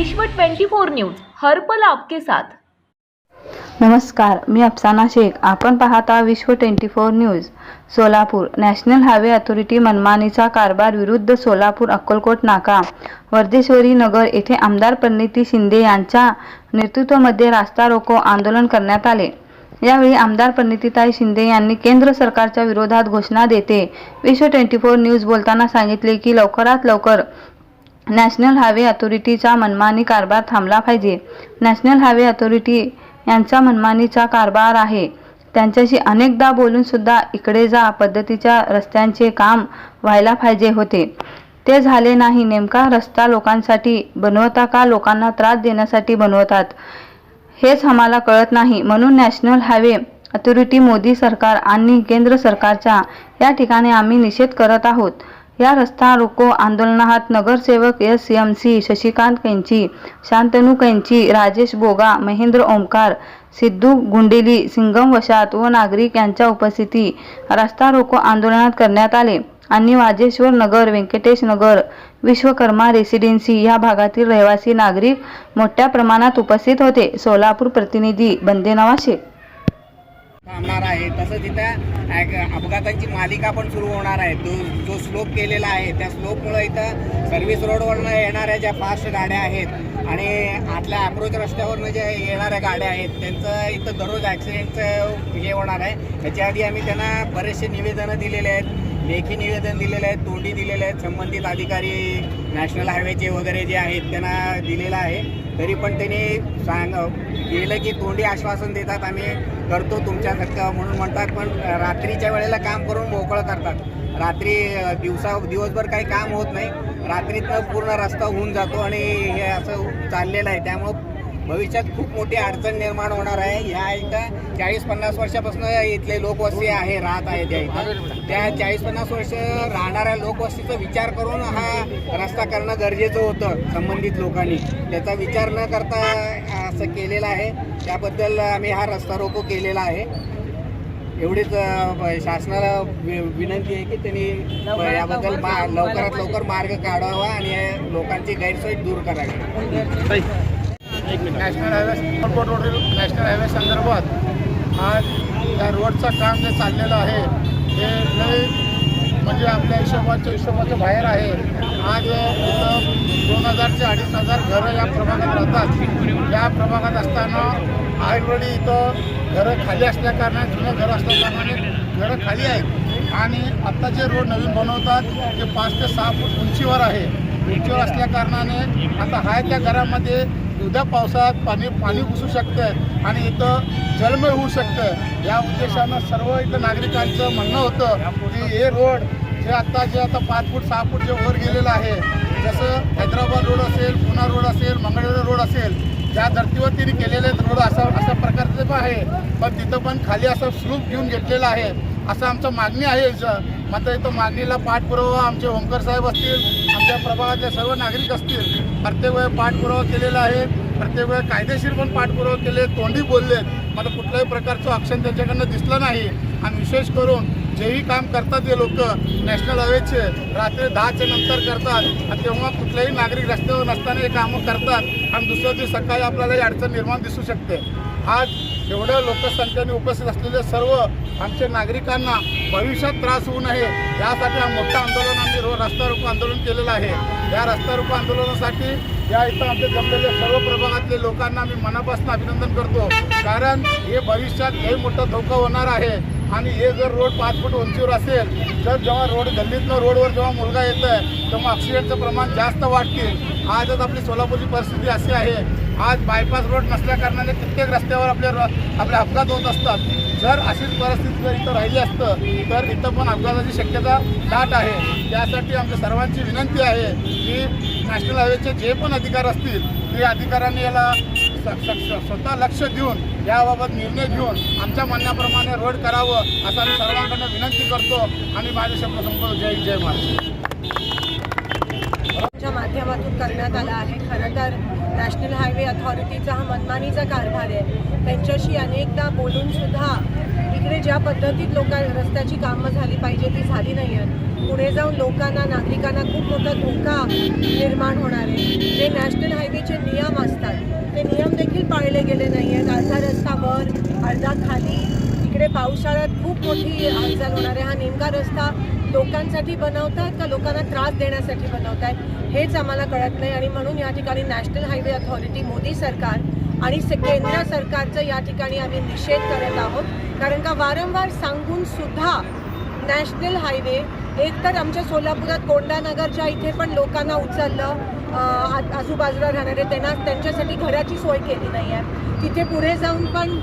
विश्व 24 न्यूज हरपल आपके साथ. नमस्कार मी अफसाना शेख. आपण पाहता Vishwa twenty four news. Solapur national highway authority मनमानीचा कारभार विरुद्ध सोलापूर अक्कलकोट नाका वर्धेश्वरी नगर येथे आमदार प्रणिती शिंदे यांच्या नेतृत्वामध्ये रास्ता रोको आंदोलन करण्यात आले. यावेळी आमदार प्रणितीताई शिंदे यांनी केंद्र सरकारच्या विरोधात घोषणा देते विश्व ट्वेंटी फोर न्यूज बोलताना सांगितले की लवकरात लवकर नॅशनल हायवे अथॉरिटीचा मनमानी कारभार थांबला पाहिजे. नॅशनल हायवे अथॉरिटी यांचा मनमानीचा कारभार आहे. त्यांच्याशी अनेकदा बोलून सुद्धा इकडे जा पद्धतीच्या रस्त्यांचे काम व्हायला पाहिजे होते. ते झाले नाही. नेमका रस्ता लोकांसाठी बनवता का? लोकांना त्रास देण्यासाठी बनवतात. हेच आम्हाला कळत नाही. म्हणून नॅशनल हायवे अथॉरिटी मोदी सरकार आणि केंद्र सरकारच्या या ठिकाणी आम्ही निषेध करत आहोत. या रस्ता रोको आंदोलनात नगरसेवक एस एम सी शशिकांत कैंची शांतनू कैंची राजेश बोगा महेंद्र ओमकार सिद्धू गुंडेली सिंगम वशात व नागरिक यांच्या उपस्थिती रस्ता रोको आंदोलनात करण्यात आले. आणि वाजेश्वर नगर व्यंकटेश नगर विश्वकर्मा रेसिडेन्सी या भागातील रहिवासी नागरिक मोठ्या प्रमाणात उपस्थित होते. सोलापूर प्रतिनिधी बंदेनवा शेख थांबणार आहे. तसंच इथं अपघातांची मालिका पण सुरू होणार आहे. तो जो स्लोप केलेला आहे त्या स्लोपमुळं इथं सर्व्हिस रोडवरनं येणाऱ्या ज्या फास्ट गाड्या आहेत आणि आतल्या अप्रोच रस्त्यावरनं ज्या येणाऱ्या गाड्या आहेत त्यांचं इथं दररोज ॲक्सिडेंटचं हे होणार आहे. त्याच्या आधी आम्ही त्यांना बरेचसे निवेदनं दिलेले आहेत. लेखी निवेदन दिलेलं आहेत तोंडी दिलेले आहेत. संबंधित अधिकारी नॅशनल हायवेचे वगैरे जे आहेत त्यांना दिलेलं आहे. तरी पण त्यांनी सांग गेलं की तोंडी आश्वासन देतात आम्ही करतो तुमच्यासारखं म्हणून म्हणतात पण रात्रीच्या वेळेला काम करून मोकळं करतात. रात्री दिवसा दिवसभर काही काम होत नाही. रात्रीतनं पूर्ण रस्ता होऊन जातो आणि हे असं चाललेलं आहे. त्यामुळं भविष्यात खूप मोठी अडचण निर्माण होणार आहे. ह्या इथं चाळीस पन्नास वर्षापासून इथले लोकवस्ती आहे राहत आहे त्या इथं. त्या चाळीस पन्नास वर्ष राहणाऱ्या लोकवस्तीचा विचार करून हा रस्ता करणं गरजेचं होतं संबंधित लोकांनी. त्याचा विचार न करता असं केलेलं आहे. त्याबद्दल आम्ही हा रस्ता रोको केलेला आहे. एवढीच शासनाला विनंती आहे की त्यांनी याबद्दल मा लवकरात लवकर मार्ग काढावा आणि लोकांची गैरसोय दूर करावी. National highway Akkalkot road national highway संदर्भात आज या रोडचं काम जे चाललेलं आहे ते लई म्हणजे आपल्या हिशोबाच्या हिशोबाच्या बाहेर आहे. आज इथं दोन हजार ते अडीच हजार घरं या प्रभागात राहतात. या प्रभागात असताना ऑलरेडी इथं घरं खाली असल्याकारणाने जुनं घरं असल्याकारणाने घरं खाली आहेत. आणि आत्ता जे रोड नवीन बनवतात ते पाच ते सहा फूट उंचीवर आहे. उंचीवर असल्याकारणाने आता हाय त्या घरामध्ये उद्या पावसात पाणी पाणी घुसू शकतं आणि इथं जलमय होऊ शकतं या उद्देशानं सर्व इथं नागरिकांचं म्हणणं होतं की हे रोड जे आता जे आता पाच फूट सहा फूट जे वर गेलेलं आहे जसं हैदराबाद रोड असेल पुणा रोड असेल मंगळवेर रोड असेल ज्या धर्तीवर तिने केलेले रोड असा अशा प्रकारचे पण आहे. पण तिथं पण खाली असं स्लूप घेऊन घेतलेलं आहे. असं आमचं मागणी आहे. इथं. मात्र इथं मागणीला पाठपुरावा आमचे ओंकर साहेब असतील आमच्या प्रभागातल्या सर्व नागरिक असतील प्रत्येक वेळ पाठपुरावा केलेला आहे. प्रत्येक वेळ कायदेशीर पण पाठपुरावा केले तोंडी बोलले. मला कुठल्याही प्रकारचं ऑप्शन त्यांच्याकडनं दिसलं नाही. आणि विशेष करून जेही काम करतात हे लोक नॅशनल हायवेचे रात्री दहाच्या नंतर करतात. आणि तेव्हा कुठल्याही नागरिक रस्त्यावर नसताना हे कामं करतात. आणि दुसऱ्या दिवशी सकाळी आपल्याला ही अडचण निर्माण दिसू शकते. आज एवढ्या लोकसंख्येने उपस्थित असलेले सर्व आमच्या नागरिकांना भविष्यात त्रास होऊ नये यासाठी हा मोठं आंदोलन आम्ही रो रस्ता रोको आंदोलन केलेलं आहे. या रस्ता रोको आंदोलनासाठी या इथं आमचे जमलेले सर्व प्रभागातले लोकांना मी मनापासून अभिनंदन करतो. कारण हे भविष्यात लई मोठा धोका होणार आहे. आणि हे जर रोड पाच फूट उंचीवर असेल तर जेव्हा रोड गल्लीतनं रोडवर जेव्हा मुलगा येत आहे तेव्हा ॲक्सिडेंटचं प्रमाण जास्त वाढतील. आजच आपली सोलापूरची परिस्थिती अशी आहे आज बायपास रोड नसल्या कारणाने कित्येक रस्त्यावर आपले आपले अपघात होत असतात. जर अशीच परिस्थिती जर इथं राहिली असतं तर इथं पण अपघाताची शक्यता दाट आहे. त्यासाठी आमच्या सर्वांची विनंती आहे की नॅशनल हायवेचे जे पण अधिकार असतील ते अधिकाऱ्यांनी याला स्वतः लक्ष देऊन याबाबत निर्णय घेऊन आमच्या म्हणण्याप्रमाणे रोड करावं असं आम्ही सर्वांकडनं विनंती करतो. आणि माझे शब्द संपवतो जय जय महाराष्ट्र. माध्यमातून करण्यात आला आहे. खरं तर नॅशनल हायवे अथॉरिटीचा हा मनमानीचा कारभार आहे. त्यांच्याशी अनेकदा बोलूनसुद्धा इकडे ज्या पद्धतीत लोक रस्त्याची कामं झाली पाहिजे ती झाली नाही आहेत. पुढे जाऊन लोकांना नागरिकांना खूप मोठा धोका निर्माण होणार आहे. जे नॅशनल हायवेचे नियम असतात ते नियम देखील पाळले गेले नाही आहेत. अर्धा रस्ता वर अर्धा खाली इकडे पावसाळ्यात खूप मोठी हालचाल होणार आहे. हा नेमका रस्ता लोकांसाठी बनवतात का लोकांना त्रास देण्यासाठी बनवतात हेच आम्हाला कळत नाही. आणि म्हणून या ठिकाणी नॅशनल हायवे अथॉरिटी मोदी सरकार आणि केंद्र सरकारचं या ठिकाणी आम्ही निषेध करत आहोत. कारण का वारंवार सांगून सुद्धा नॅशनल हायवे एक तर आमच्या सोलापुरात कोंडानगरच्या इथे पण लोकांना उचललं आजूबाजूला राहणारे त्यांना त्यांच्यासाठी घराची सोय केली नाही आहे तिथे पुढे जाऊन पण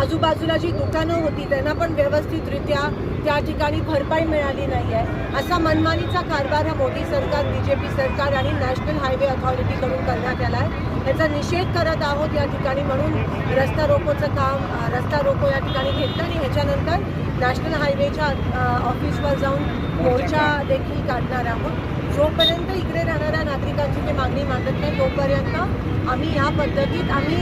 आजूबाजूला जी दुकानं होती त्यांना पण व्यवस्थितरित्या त्या ठिकाणी भरपाई मिळाली नाही आहे असा मनमानीचा कारभार हा मोदी सरकार बी जे पी सरकार आणि नॅशनल हायवे अथॉरिटीकडून करण्यात आला आहे याचा निषेध करत आहोत या ठिकाणी म्हणून रस्ता रोकोचं काम रस्ता रोको या ठिकाणी घेतलं आणि ह्याच्यानंतर नॅशनल हायवेच्या ऑफिसवर जाऊन मोर्चा देखील काढणार आहोत. जोपर्यंत इकडे राहणाऱ्या नागरिकांची ते मागणी मांडत नाही तोपर्यंत आम्ही या पद्धतीत आम्ही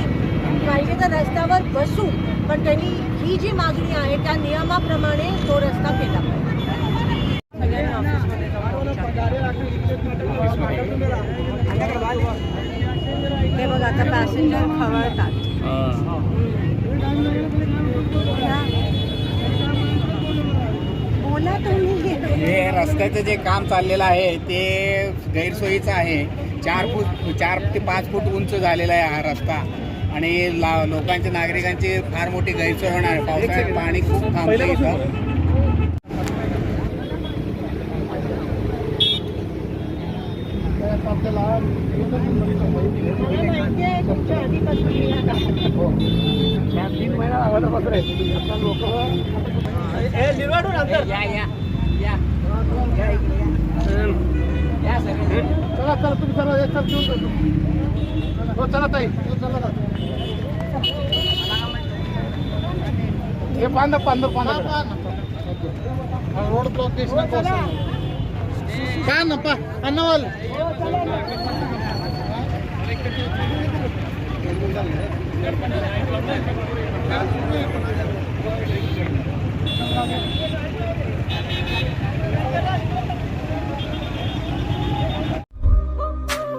पाहिजे तर रस्त्यावर बसू. पण त्यांनी ही जी मागणी आहे त्या नियमाप्रमाणे तो रस्ता केला हे बघ आता पॅसेंजर खवळतात. बोला तुम्ही. हे रस्त्याचं जे काम चाललेलं आहे ते गैरसोयीचं आहे. चार फूट चार ते पाच फूट उंच झालेला आहे हा रस्ता. आणि ला लोकांच्या नागरिकांची फार मोठी गैरसोय होणार. आहे पावसाळ्यात पाणी खूप थांबतं इथं. हे चला चला तुम्ही चला एक चल घेऊन जातो हो चला ताई हो चला ना. हे बांधा बांधा बांधा रोड ब्लॉक చేసిన కోసం కానప్ప అన్న వాళ్ళు